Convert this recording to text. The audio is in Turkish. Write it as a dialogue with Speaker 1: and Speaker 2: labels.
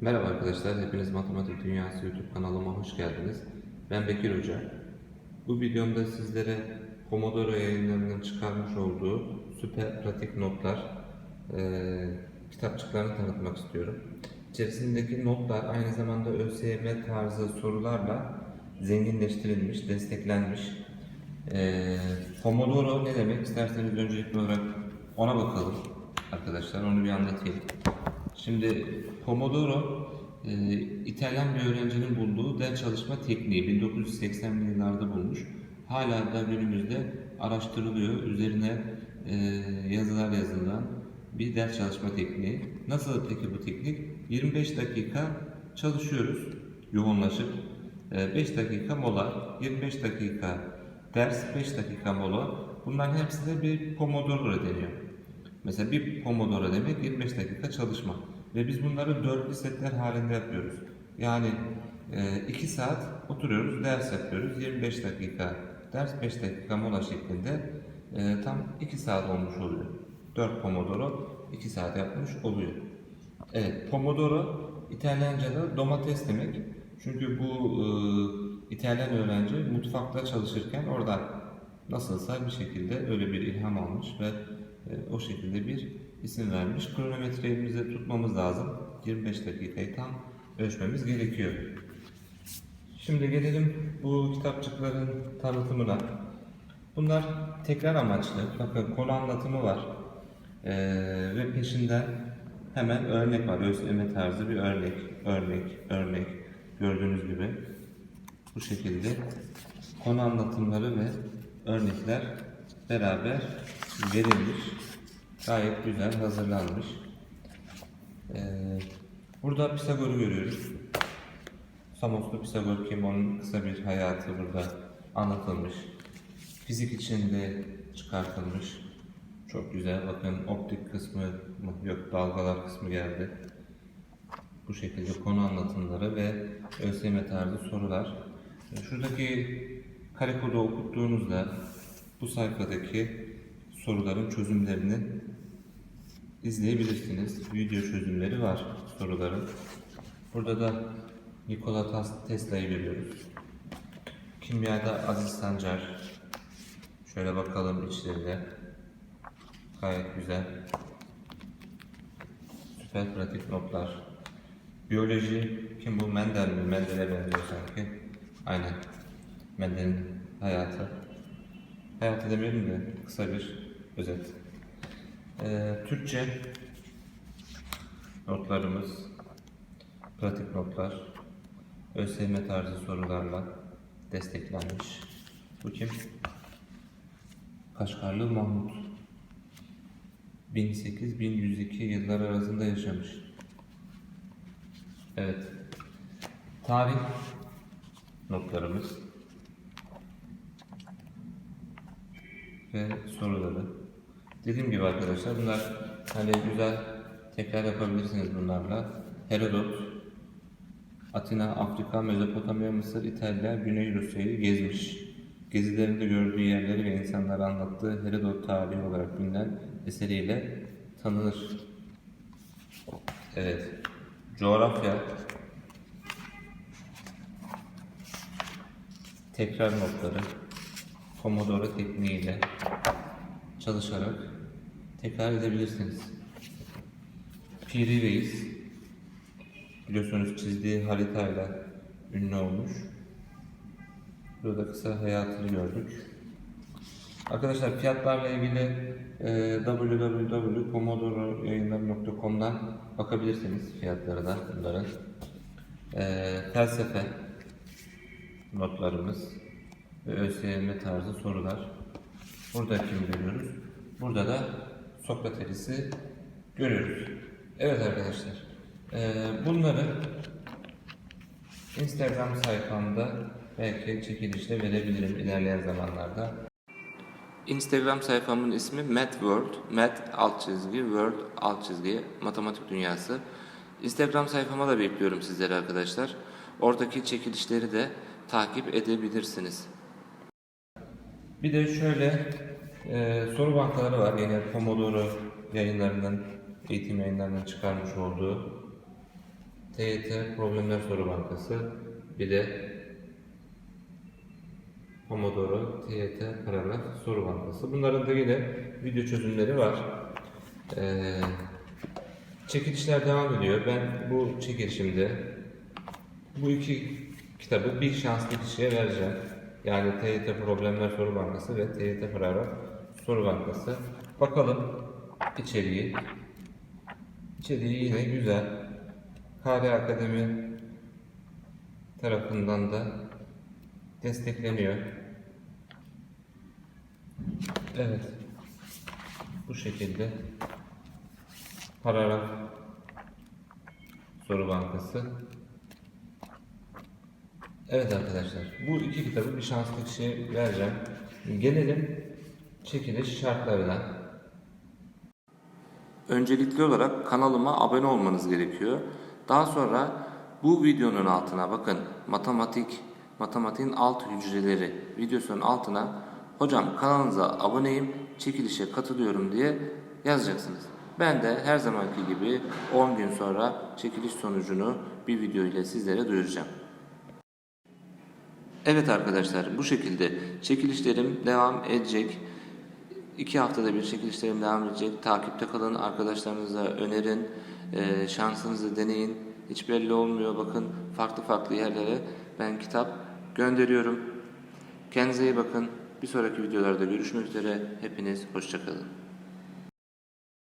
Speaker 1: Merhaba arkadaşlar, hepiniz Matematik Dünyası YouTube kanalıma hoş geldiniz. Ben Bekir Hoca. Bu videomda sizlere Pomodoro yayınlarının çıkarmış olduğu süper pratik notlar eee kitapçıklarını tanıtmak istiyorum. İçerisindeki notlar aynı zamanda ÖSYM tarzı sorularla zenginleştirilmiş, desteklenmiş. Eee Pomodoro ne demek? İsterseniz öncelikli olarak ona bakalım arkadaşlar, onu bir anlatayım. Şimdi Pomodoro e, İtalyan bir öğrencinin bulduğu ders çalışma tekniği 1980'li yıllarda bulmuş. Hala da günümüzde araştırılıyor. Üzerine e, yazılar yazılan bir ders çalışma tekniği. Nasıl peki bu teknik? 25 dakika çalışıyoruz yoğunlaşıp. 5 dakika mola, 25 dakika ders, 5 dakika mola. Bunların hepsine bir Pomodoro deniyor. Mesela bir Pomodoro demek 25 dakika çalışma. Ve biz bunları dörtlü setler halinde yapıyoruz. Yani 2 saat oturuyoruz, ders yapıyoruz. 25 dakika ders, 5 dakika mola şeklinde e, tam 2 saat olmuş oluyor. 4 Pomodoro 2 saat yapmış oluyor. Evet, Pomodoro İtalyanca'da domates demek. Çünkü bu e, İtalyan öğrenci mutfakta çalışırken orada nasılsa bir şekilde öyle bir ilham almış ve e, o şekilde bir isim vermiş. Kronometremizi tutmamız lazım. 25 dakikayı tam ölçmemiz gerekiyor. Şimdi gelelim bu kitapçıkların tanıtımına. Bunlar tekrar amaçlı. Bakın konu anlatımı var. Ee, ve peşinden hemen örnek var. ÖSYM tarzı bir örnek, örnek, örnek. Gördüğünüz gibi bu şekilde konu anlatımları ve örnekler beraber verilmiş. Gayet güzel hazırlanmış. Ee, burada Pisagor'u görüyoruz. Samoslu Pisagor kim onun kısa bir hayatı burada anlatılmış. Fizik içinde çıkartılmış. Çok güzel. Bakın optik kısmı mı? yok dalgalar kısmı geldi. Bu şekilde konu anlatımları ve ÖSYM tarzı sorular. Şuradaki kare kodu okuttuğunuzda bu sayfadaki soruların çözümlerini izleyebilirsiniz. Video çözümleri var soruların. Burada da Nikola Tesla'yı görüyoruz. Kimyada Aziz Sancar. Şöyle bakalım içlerine. Gayet güzel. Süper pratik notlar. Biyoloji kim bu? Mendel mi? Mendel'e benziyor sanki. Aynen. Mendel'in hayatı. Hayatı demeyelim de kısa bir özet. Ee, Türkçe notlarımız, pratik notlar, ÖSYM tarzı sorularla desteklenmiş. Bu kim? Kaşgarlı Mahmut. 1008-1102 yıllar arasında yaşamış. Evet. Tarih notlarımız ve soruları. Dediğim gibi arkadaşlar bunlar hani güzel tekrar yapabilirsiniz bunlarla. Herodot, Atina, Afrika, Mezopotamya, Mısır, İtalya, Güney Rusya'yı gezmiş. Gezilerinde gördüğü yerleri ve insanları anlattığı Herodot tarihi olarak bilinen eseriyle tanınır. Evet. Coğrafya. Tekrar notları. Pomodoro tekniğiyle çalışarak tekrar edebilirsiniz. Piri Reis biliyorsunuz çizdiği haritayla ünlü olmuş. Burada kısa hayatını gördük. Arkadaşlar fiyatlarla ilgili e, www.pomodoroyayınları.com'dan bakabilirsiniz fiyatları da bunların. E, felsefe notlarımız ve ÖSYM tarzı sorular. Burada kimi görüyoruz? Burada da Sokrates'i görüyoruz. Evet arkadaşlar. eee, bunları Instagram sayfamda belki çekilişte verebilirim ilerleyen zamanlarda. Instagram sayfamın ismi MathWorld, Math alt çizgi, World alt çizgi, Matematik Dünyası. Instagram sayfama da bekliyorum sizleri arkadaşlar. Oradaki çekilişleri de takip edebilirsiniz. Bir de şöyle e, soru bankaları var. Yine Pomodoro yayınlarının, eğitim yayınlarının çıkarmış olduğu TYT Problemler Soru Bankası, bir de Pomodoro TYT Paragraf Soru Bankası. Bunların da yine video çözümleri var. Ee, çekilişler devam ediyor. Ben bu çekilişimde bu iki kitabı bir şanslı kişiye vereceğim. Yani TYT Problemler Soru Bankası ve TYT Paragraf Soru Bankası. Bakalım içeriği. İçeriği yine güzel. KR Akademi tarafından da destekleniyor. Evet. Bu şekilde paragraf soru bankası. Evet arkadaşlar, bu iki kitabı bir şanslı kişiye vereceğim. Gelelim çekiliş şartlarına. Öncelikli olarak kanalıma abone olmanız gerekiyor. Daha sonra bu videonun altına bakın matematik, matematiğin alt hücreleri videosunun altına hocam kanalınıza aboneyim, çekilişe katılıyorum diye yazacaksınız. Ben de her zamanki gibi 10 gün sonra çekiliş sonucunu bir video ile sizlere duyuracağım. Evet arkadaşlar bu şekilde çekilişlerim devam edecek. İki haftada bir çekilişlerim devam edecek. Takipte kalın, arkadaşlarınıza önerin, Ee, şansınızı deneyin. Hiç belli olmuyor. Bakın farklı farklı yerlere ben kitap gönderiyorum. Kendinize iyi bakın. Bir sonraki videolarda görüşmek üzere. Hepiniz hoşçakalın.